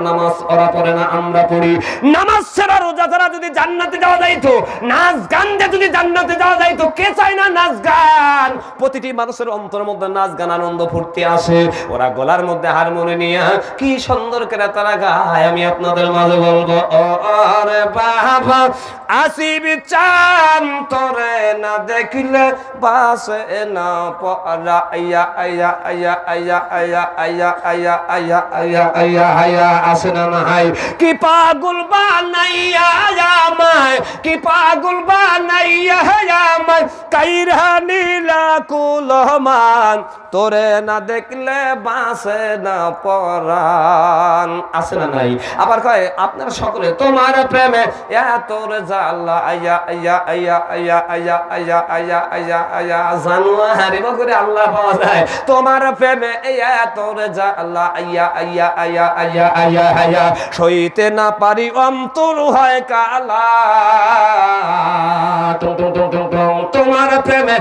নামাজ ওরা পড়ে না, আমরা পড়ি। নামাজ ছাড়া রোজা ছাড়া যদি জান্নাতে যাওয়া যাইতো, নাচ গান যদি জান্নাতে যাওয়া যাইতো, কে চায় না নাচ গান? প্রতিটি মানুষের অন্তরের মধ্যে নাচ গান আনন্দ ফুর্তি আসে। ওরা গলার মধ্যে হারমোনি নিয়ে, কি সুন্দর করে তারা গায়, আমি আপনাদের মাঝে বলব, ও আরে বাবা। আসিবি চান তরে না দেখলে বাসে না পরা আয়া আয়া আয়া আয়া আয়া আয়া আয়া আয়া আয়া আয়া আয়া আসে না নাই কি পাগুল বানাইয়া আমায় কি পাগুল আমায় কাইরা নীলা কুলমান তোরে না দেখলে বাসে না পরান আসে না নাই আবার কয় আপনার সকলে তোমার প্রেমে তোর জাল্লা আয়া আয়া আয়া আয়া আয়া আয়া আয়া আয়া আয়া জানুয়া হারিব করে আল্লাহ পাওয়া যায় তোমার প্রেমে তোর জাল্লা আয়া আয়া আয়া আয়া আয়া আয়া সইতে না পারি অন্তর হয় কালা তোমার প্রেমে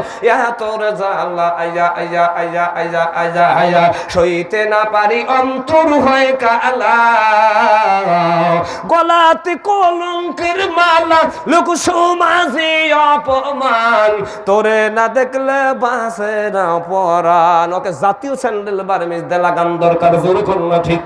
তোর জাল্লা আয়া আয়া আয়া আয়া আয়া আয়া। সইতে না পারি অন্তর কালা। গলাতে কলঙ্কের মালা, লোক সমাজে অপমান। তোরে না দেখলে বাসে না পরান ওকে জাতীয় স্যান্ডেল, বারমিজ দে লাগান দরকার, জোর করল ঠিক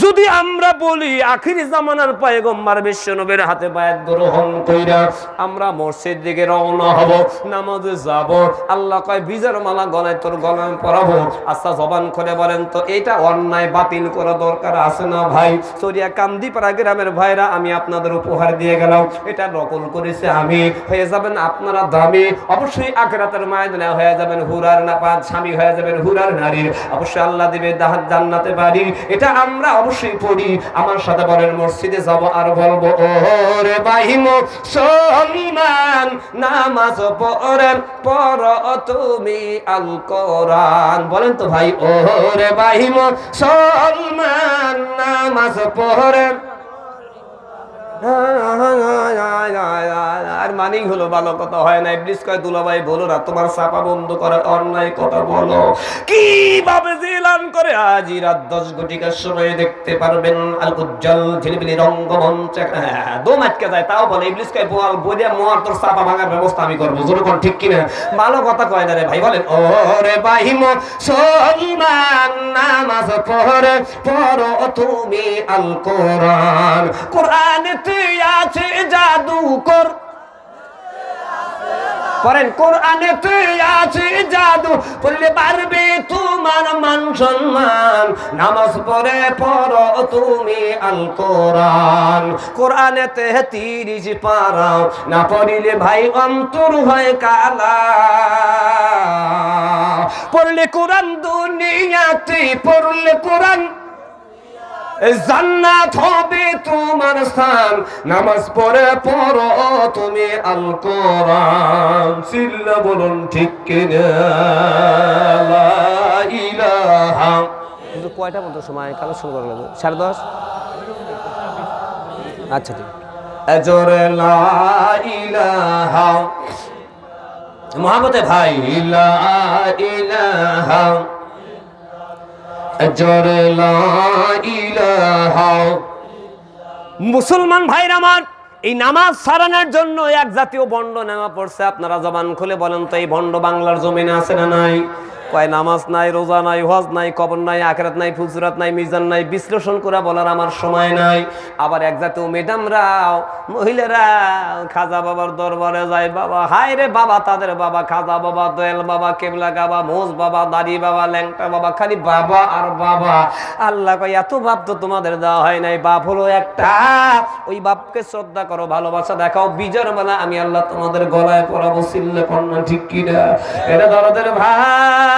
যদি আমরা বলি, আখিরি জামানার পায়গম্বার বিশ্ব নবীর হাতে বায়াত গ্রহণ কইরা আমরা মসজিদ দিকে রওনা হব, নামাজে যাব। আল্লাহ কয়, বীজের মালা গলায় তোর গলায় পরাবো। আচ্ছা জবান করে বলেন তো এটা অন্যায়, বাতিল করা দরকার আছে না ভাই? সরিয়া কান্দিপাড়া গ্রামের ভাইরা, আমি আপনাদের উপহার দিয়ে গেলাম, এটা নকল করেছে আমি। হয়ে যাবেন আপনারা দামি। অবশ্যই আখরাতের ময়দানে হয়ে যাবেন হুরার নাপাত স্বামী হয়ে যাবেন হুরার নারীর। অবশ্যই আল্লাহ দিবে দাহাত জান্নাতে পারি এটা আমরা অবশ্যই পড়ি। আমার সাথে বলেন, মসজিদে যাব আর বলব ও রে বাহিম সলমান নামাজ পড়েন পর তুমি আল কোরআন বলেন তো ভাই, ওরে বাহিম সলমান, নামাজ পড়েন। আর মানেই হলো ভালো কথা হয় না। ইবলিস কয় দুলাভাই বলো না তোমার চাপা বন্ধ করার অন্যায় কথা বলো। কীভাবে জিলান করে আজ রাত দশ ঘটিকার সময় দেখতে পারবেন? আল উজ্জ্বল ঝিলিবিলি রঙ্গমঞ্চ হ্যাঁ, দম আটকে যায় তাও বলে ইবলিস কয় বল বইয়া মোয়ার তোর চাপা ভাঙার ব্যবস্থা আমি করব। জোর কোন ঠিক কিনা? ভালো কথা কয় না রে ভাই বলেন ও রে বাহিম সলমান নামাজ পড়ে পড়ো তুমি আল কোরআন কোরআনে তুই আছে জাদুকর। পড়েন কোরআনে আছে জাদু। পড়লে পারবে তোমার মান সম্মান। নামাজ পড়ে পড়ো তুমি আল কোরআন কোরআনে তে তিরিশ পারাও না পড়িলে ভাই অন্তর হয় কালা। পড়লে কোরআন দুনিয়াতে, পড়লে কোরআন জান্নাত হবে তোমার স্থান। নামাজ পড়ে পড়ো তুমি আল কোরআন। সিল্লা বলুন ঠিক কিনা? ইলাহা। কিন্তু কয়টা মতো সময়? কালেকশন করা লাগবে। সাড়ে দশ? আচ্ছা ঠিক। এজরে লা ইলাহা। মহাবতে ভাই লা ইলাহা। মুসলমান ভাইরা আমার, এই নামাজ সারানোর জন্য এক জাতীয় বন্ড নেওয়া পড়ছে। আপনারা জবান খুলে বলেন তো, এই বন্ড বাংলার জমিনে আছে না নাই? কয়, নামাজ নাই, রোজা নাই, হজ নাই, কবর নাই, আখরাত নাই, ফুলসুরাত নাই, মিজান নাই, বিশ্লেষণ করে বলার আমার সময় নাই। আবার এক জাতীয় ম্যাডামরাও মহিলারাও খাজা বাবার দরবারে যায়, বাবা, হায় রে বাবা, তাদের বাবা, খাজা বাবা, দয়াল বাবা, কেবলা গাবা, মোজ বাবা, দাড়ি বাবা, ল্যাংটা বাবা, খালি বাবা আর বাবা। আল্লাহ কয়, এত বাপ তো তোমাদের দেওয়া হয় নাই, বাপ হলো একটা। ওই বাপকে শ্রদ্ধা করো, ভালোবাসা দেখাও বিজয় বেলা আমি আল্লাহ তোমাদের গলায় পড়াবো সিল্লে কন্যা ঠিক কিনা? এটা দরদের ভাই।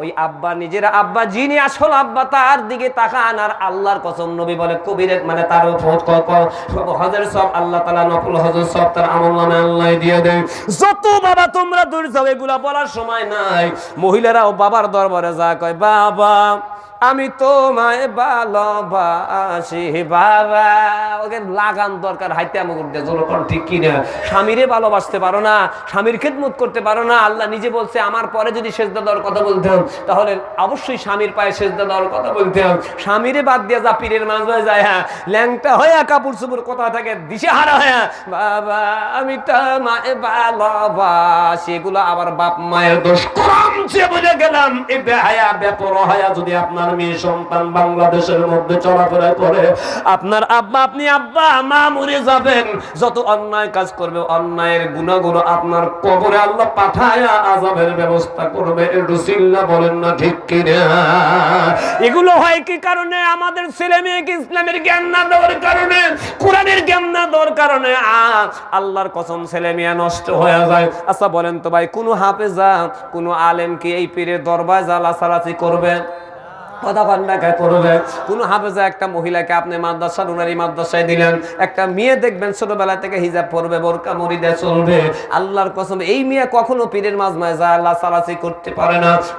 ওই আব্বা নিজের, আব্বা যিনি আসল আব্বা, তার দিকে তাকান আর আল্লাহর কসম নবী বলে, কবির মানে তার হজের সব আল্লাহ তালা নফল হজের সব তার আমল আল্লাহ দিয়ে দেয়। যত বাবা তোমরা দূর যাও এগুলা বলার সময় নাই। মহিলারাও বাবার দরবারে যা কয়, বাবা, আমি তোমায় ভালোবাসি, বাবা। ওকে লাগান দরকার, হাইতে আমাকে জলকর ঠিক কিনা? স্বামীরে ভালোবাসতে পারো না, স্বামীর খেদমত করতে পারো না। আল্লাহ নিজে বলছে, আমার পরে যদি সেজদা দেওয়ার কথা বলতাম তাহলে অবশ্যই স্বামীর পায়ে সেজদা দেওয়ার কথা বলতাম স্বামীরে বাদ দিয়ে যা পীরের মাঝে যায় হ্যাঁ ল্যাংটা হয়ে কাপড় চুপুর কথা থাকে, দিশে হারা হ্যাঁ বাবা, আমি এগুলো আবার বাপ মায়ের দোষ। কমছে বুঝে গেলাম এই বেহায়া বেপরহায়া যদি আপনার মেয়ে সন্তান বাংলাদেশের মধ্যে চলাফেরা করে, আপনার আব্বা, আপনি আব্বা, মা মরে যাবেন। যত অন্যায় কাজ করবে, অন্যায়ের গুণাগুণ আপনার কবরে আল্লাহ পাঠায়া আজাবের ব্যবস্থা করবে। একটু চিল্লা বলেন না ঠিক কিনা? এগুলো হয় কি কারণে? আমাদের ছেলে মেয়েকে ইসলামের জ্ঞান না দেওয়ার কারণে? কোরআনের জ্ঞান না দেওয়ার কারণে? আল্লাহর কসম ছেলে মেয়ে নষ্ট হয়ে যায়। আচ্ছা বলেন তো ভাই, কোনো হাফেজা, কোনো আলেম কি এই পীরের দরবায় জ্বালাসালাচি করবে?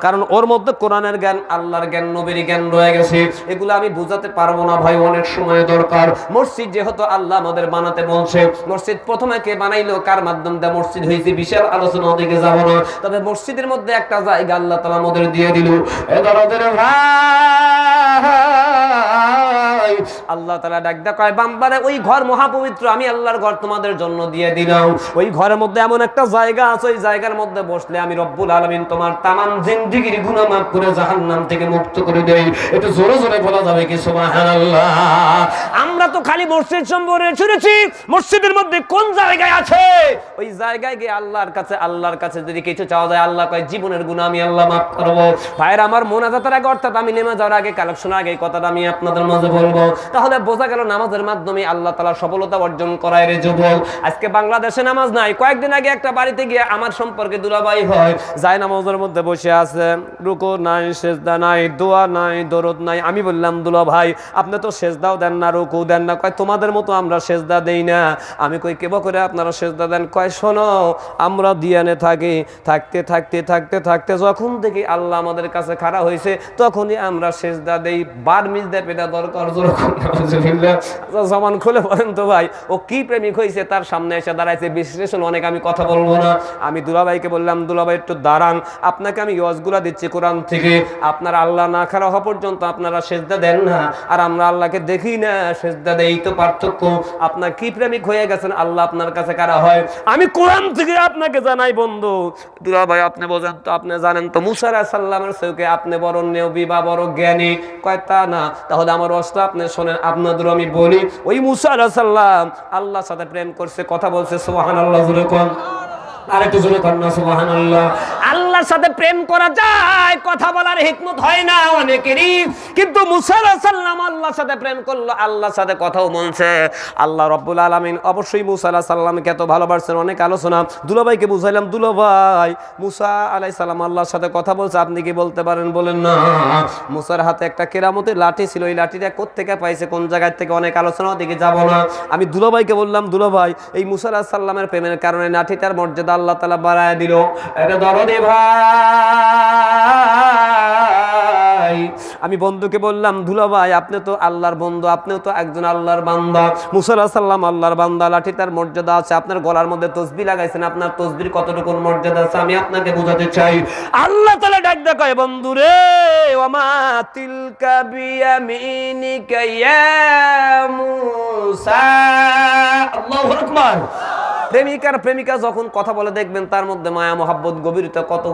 কারণ ওর মধ্যে কোরআনের জ্ঞান, আল্লাহর জ্ঞান, নবীর জ্ঞান রয়ে গেছে। এগুলো আমি বুঝাতে পারব না ভাই, অনেক সময় দরকার। মসজিদ যেহেতু আল্লাহ আমাদের বানাতে বলছে, মসজিদ প্রথমে কে বানাইলো, কার মাধ্যম দিয়ে মসজিদ হয়েছে, বিশাল আলোচনা ওদিকে যাব না। তবে মসজিদের মধ্যে একটা জায়গা আল্লাহ তালা আমাদের দিয়ে দিল। এ দরদের ভাই! আল্লাহ তালা কয় বাম্বারে ওই ঘর মহাপবিত্র, আমি আল্লাহর ঘর তোমাদের জন্য দিয়ে দিলাম। ওই ঘরের মধ্যে এমন একটা জায়গা আছে, ওই জায়গার মধ্যে বসলে আমি রব্বুল আলমিন তোমার তামাম জিন্দিগির গুণা মাফ থেকে মুক্ত করে দেই। একটু জোরে জোরে বলা যাবে কি আমরা তো খালি মসজিদ সম্পর্কে শুনেছি, মসজিদের মধ্যে কোন জায়গায় আছে? ওই জায়গায় গিয়ে আল্লাহর কাছে আল্লাহর কাছে যদি কিছু চাওয়া যায়, আল্লাহ কয়, জীবনের গুণা আমি আল্লাহ মাফ করব। ভাইয়ের আমার মোনাজাতের আগে, অর্থাৎ আমি নেমে যাওয়ার আগে কালেকশন আগে কথাটা আমি আপনাদের মাঝে বলব। তাহলে বোঝা গেল নামাজের মাধ্যমে আল্লাহ তালা সফলতা অর্জন করায় রে যুবক। আজকে বাংলাদেশে নামাজ নাই, কয়েকদিন আগে একটা বাড়িতে গিয়ে আমার সম্পর্কে দুলাবাই হয়। যায় নামাজের মধ্যে বসে আছে, রুকো নাই, সেজদা নাই, দোয়া নাই, দরদ নাই। আমি বললাম দুলা ভাই আপনি তো সেজদাও দেন না রুকু দেন না কয় তোমাদের মতো আমরা সেজদা দেই না। আমি কই কেব করে আপনারা সেজদা দেন? কয় শোনো আমরা দিয়ানে থাকি থাকতে থাকতে থাকতে থাকতে যখন দেখি আল্লাহ আমাদের কাছে খাড়া হয়েছে তখনই আমরা সেজদা দেই। বার মিজ দেয় পেটা দরকার নাউজুবিল্লাহ। আচ্ছা, খুলে বলেন তো ভাই ও কি প্রেমিক হয়েছে তার সামনে এসে দাঁড়াইছে? বিশ্লেষণ অনেক আমি কথা বলব না। আমি দুলাভাইকে বললাম দুলাভাই একটু দাঁড়ান আপনাকে আমি ইয়জগুলা দিচ্ছি কোরআন থেকে। আপনার আল্লাহ না খারাপ হওয়া পর্যন্ত আপনারা সেজদা দেন না। আর আমরা আল্লাহকে দেখি না সেজদা দেই তো পার্থক্য। আপনার কি প্রেমিক হয়ে গেছেন? আল্লাহ আপনার কাছে কারা হয়? আমি কোরআন থেকে আপনাকে জানাই, বন্ধু। দুলা ভাই, আপনি বোঝেন তো, আপনি জানেন তো মুসার সাল্লামের চৌকে আপনি বড় নেবি বা বড় জ্ঞানী। না। তাহলে আমার আপনি শোনেন আপনাদের আমি বলি, ওই সাল্লাম সাথে প্রেম করছে, কথা বলছে সোহান আল্লাহ আরেকটু জোরে সুবহানাল্লাহ। আল্লাহর সাথে প্রেম করা যায়, কথা বলার হিকমত হয় না অনেকেরই। কিন্তু মুসা আল্লাহর সাথে প্রেম করল, আল্লাহর সাথে কথাও বলছে। আল্লাহ আলামিন অবশ্যই মুসা এত ভালোবাসছেন, অনেক আলোচনা। দুলাভাইকে বুঝাইলাম, দুলাভাই, মুসা আল্লাহর সাথে কথা বলছে, আপনি কি বলতে পারেন, বলেন না। মুসার হাতে একটা কেরামতের লাঠি ছিল, এই লাঠিটা কোত্থেকে পাইছে, কোন জায়গা থেকে অনেক আলোচনা দিকে যাব না। আমি দুলাভাইকে বললাম, দুলাভাই, এই মুসা আলাইহিস সালামের প্রেমের কারণে লাঠিটার মর্যাদা আল্লাহ তাআলা বাড়ায় দিল। এটা দরদে ভাই। আমি বন্ধুকে বললাম, ধুলো ভাই, আপনি তো আল্লাহর বন্ধু, আপনিও তো একজন আল্লাহর বান্দা। মুসা আলাইহিস সাল্লাম আল্লাহর বান্দা লাঠিটার মর্যাদা আছে। আপনার গলার মধ্যে তসবি লাগাইছেন, আপনার তসবির কতটুকু মর্যাদা আছে আমি আপনাকে বোঝাতে চাই। আল্লাহ তাআলা ডাক দেখায় বন্ধু রে, ওমা তিলকা বিয়ামিনিকা ইয়া মুসা। আল্লাহু আকবার। প্রেমিকার প্রেমিকা যখন কথা বলে দেখবেন, তার মধ্যে মায়া, মহাব্বত, গভীরতা কত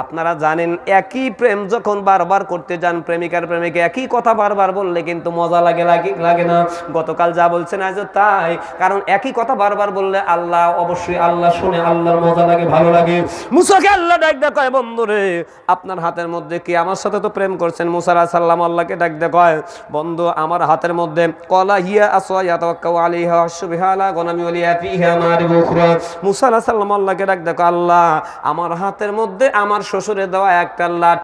আপনারা জানেন, একই প্রেম যখন বারবার করতে যান, প্রেমিকার প্রেমিকা একই কথা বারবার বললে কিন্তু মজা লাগে লাগে লাগে না। গতকাল যা বলছেন আজ তাই। কারণ একই কথা বারবার বললে আল্লাহ, অবশ্যই আল্লাহ শুনে আল্লাহর মজা লাগে, ভালো লাগে। মুসাকে আল্লাহ ডাক দেখায় বন্ধুরে আপনার হাতের মধ্যে কি আমার সাথে তো প্রেম করছেন? মুসা আলাইহিস সাল্লাম আল্লাহকে ডাক দেখায় বন্ধু, আমার হাতের মধ্যে কলা হিয়া আসওয়া ইয়াতাওয়াক্কাউ আলাইহা আশবিহালা উখরা মুসা আলাইহিস আল্লাহকে ডাক দেখো, আল্লাহ, আমার হাতের মধ্যে আমার শ্বশুরে দেওয়া একটা লাঠি